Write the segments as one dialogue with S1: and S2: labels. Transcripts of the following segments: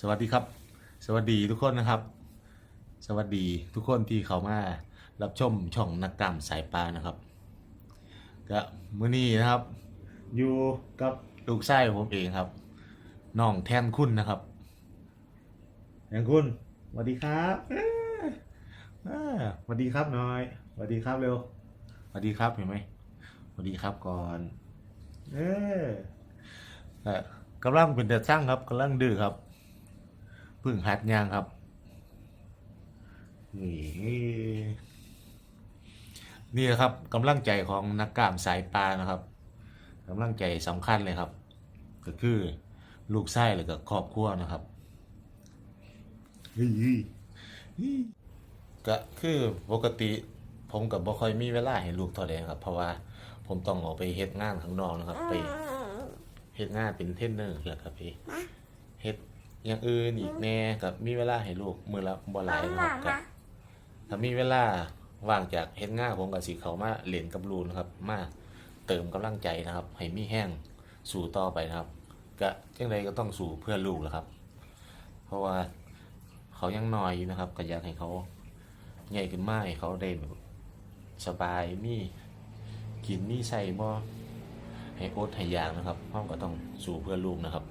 S1: สวัสดีครับ สวัสดีทุกคนนะครับ สวัสดีทุกคนที่เขามารับชมช่องนักกรรมสายปลานะครับก็มื้อนี้นะครับ อยู่กับลูกชายผมเองครับน้องแทนคุณนะครับ แทนคุณสวัสดีครับเอ้ยเอ้ยสวัสดีครับหน้อยสวัสดีครับเร็วสวัสดีครับเห็นไหมสวัสดีครับก่อน เออเอ่อกำลังเป็นแต่ช่างครับกำลังดื้อครับเพึ่งหัดยางครับนี่นี่นะครับกำลังใจของนักกล้ามสายปลานะครับกำลังใจสำคัญเลยครับ ก็คือลูกไส้เลยกับครอบครัวนะครับเฮ้ยก็คือปกติผมกับบ่ค่อยมีเวลาให้ลูกเท่าใดครับ เพราะว่าผมต้องออกไปเฮ็ดงานข้างนอกนะครับ ไปเฮ็ดงานเป็นเทรนเนอร์แล้วครับพี่เฮ็ด อย่างอื่นอีกแน่กับมีเวลาให้ลูกมือละบ่หลายนะครับก็ถ้ามีเวลาว่างจากเฮ็ดงานผมก็สิเข้ามาเล่นกับลูกนะครับ มาเติมกำลังใจนะครับ ให้มีแห้งสู่ต่อไปนะครับก็จังใดก็ต้องสู่เพื่อลูกแหละครับ เพราะว่าเขายังน้อยอยู่นะครับก็อยากให้เขาใหญ่ขึ้นมาให้เขาได้แบบสบายมีกินมีใส่บ่ให้อดให้อยากนะครับพ่อก็ต้องสู่เพื่อลูกนะครับ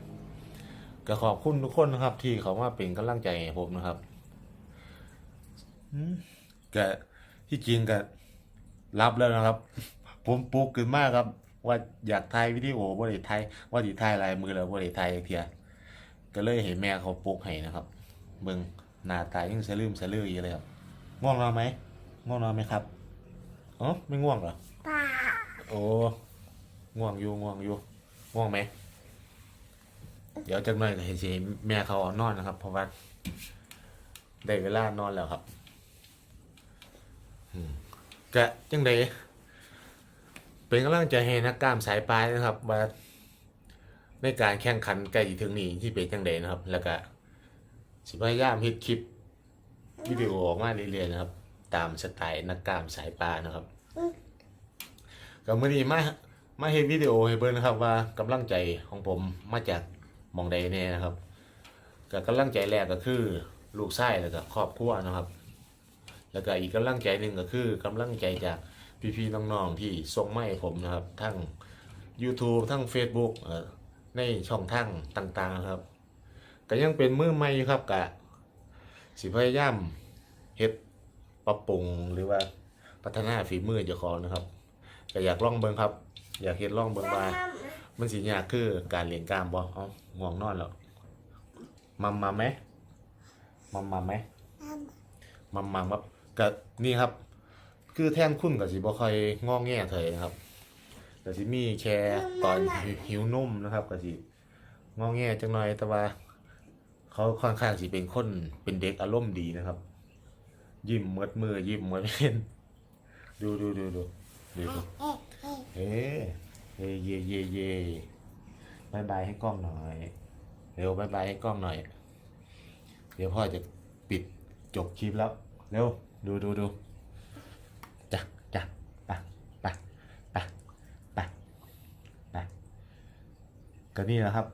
S1: ก็ขอบคุณทุกคนนะครับ ที่เขามาเป็นกำลังใจให้ผมนะครับอืมก็ที่จริงก็รับแล้วนะครับ ผมปลุกขึ้นมากครับ ว่าอยากถ่ายวิดีโอบ่ได้ถ่ายว่าสิถ่ายลายมือแล้วบ่ได้ถ่ายจักเทียก็เลยเห็นแม่เขาปลุกให้นะครับเบิ่งหน้าตายังสะลืมสะลืออยู่เลยครับง่วงนอนไหมง่วงนอนไหมครับอ๋อไม่ง่วงเหรอ
S2: ป่า
S1: โอ้ง่วงอยู่ง่วงอยู่ง่วงไหม เดี๋ยวจักหน่อยก็ให้สิแม่เขาเอนอนนะครับ เพราะว่าได้เวลานอนแล้วครับอืมก็จังไดเป็นกำลังใจให้นักกล้ามสายปลายนะครับ ว่าในการแข่งขันใกล้สิถึงนี้ที่เป็นจังไดนะครับ แล้วก็สิพยายามเฮ็ดคลิปวิดีโอออกมาเรื่อยๆนะครับ ตามสไตล์นักกล้ามสายปลานะครับก็มื่อนี้มามาเห็นวิดีโอให้เบิ่งนะครับ ว่ากำลังใจของผมมาจาก มองใดแน่นะครับก็กำลังใจแรกก็คือลูกชายแล้วก็ครอบครัวนะครับ แล้วก็อีกกำลังใจหนึ่งก็คือกำลังใจจากพี่ๆน้องๆที่ส่งมาให้ผมนะครับ ทั้ง YouTube ทั้ง Facebook เอ่อในช่องทางต่างๆนะครับก็ยังเป็นมือใหม่ครับกะสิพยายามเฮ็ดปรับปรุงหรือว่าพัฒนาฝีมือเจ้าของนะครับก็อยากลองเบิ่งครับ อยากเฮ็ดลองเบิ่งว่า มันสิยากคือการเรียนกล้ามบ่เอ้าง่วงนอนแล้วมัมมาไหมมัมมาไหมมัมมาครับก็นี่ครับ คือแทนคุณก็สิบ่ค่อยงอแงเถยนะครับก็สิมีแชร์ตอนหิวนมนะครับก็สิงอแงจังหน่อยแต่ว่า เขาค่อนข้างสิเป็นคนเป็นเด็กอารมณ์ดีนะครับ ยิ้มเมดมือยิ้มเมดเป็นดูดูดูดูดูดูเฮ้ เฮ้เย่เย่เย่บายบายให้กล้องหน่อย เร็วบายบายให้กล้องหน่อย เดี๋ยวพ่อจะปิดจบคลิปแล้ว เร็ว ดูดูดูจ้ะจ้ะไปไปไปไปไปก็นี่แหละครับ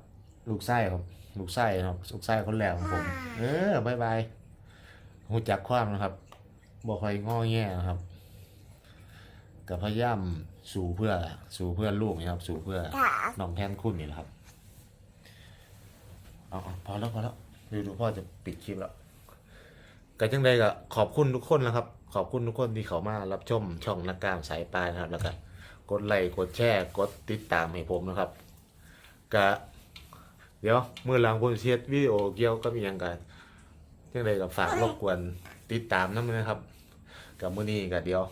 S1: ลูกไส้ครับ ลูกไส้ครับ ลูกไส้คนแรกของผม เออบายบายหูจักความนะครับบอกใครงอแง่นะครับ ก็พยายามสู่เพื่อสู่เพื่อลูกนะครับ สู่เพื่อ
S2: ป่า
S1: น้องแทนคุณนี่แหละครับเอาเอาพอแล้วพอแล้วดูดูพ่อจะปิดคลิปแล้วก็จังใดก็ขอบคุณทุกคนนะครับ ขอบคุณทุกคนที่เขามารับชมช่องนักกล้ามสายปลายนะครับ แล้วก็กดไลค์กดแชร์กดติดตามให้ผมนะครับก็เดี๋ยวมือหลังผมเชียดวิดีโอเกี่ยวกับอหย่างกันจังใดก็ฝากรบกวนติดตามน้ำนะครับกับมือนี้ก็เดี๋ยว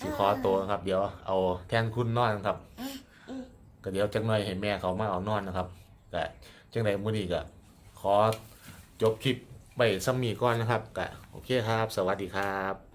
S1: สิขอตัวนะครับ เดี๋ยวเอาแทนคุณนอนครับ ก็เดี๋ยวจังหน่อยให้แม่เขามาเอานอนนะครับก็จังใดมื้อนี้ก็ขอจบคลิปไปซ้ำมีก่อนนะครับก็โอเคครับ สวัสดีครับ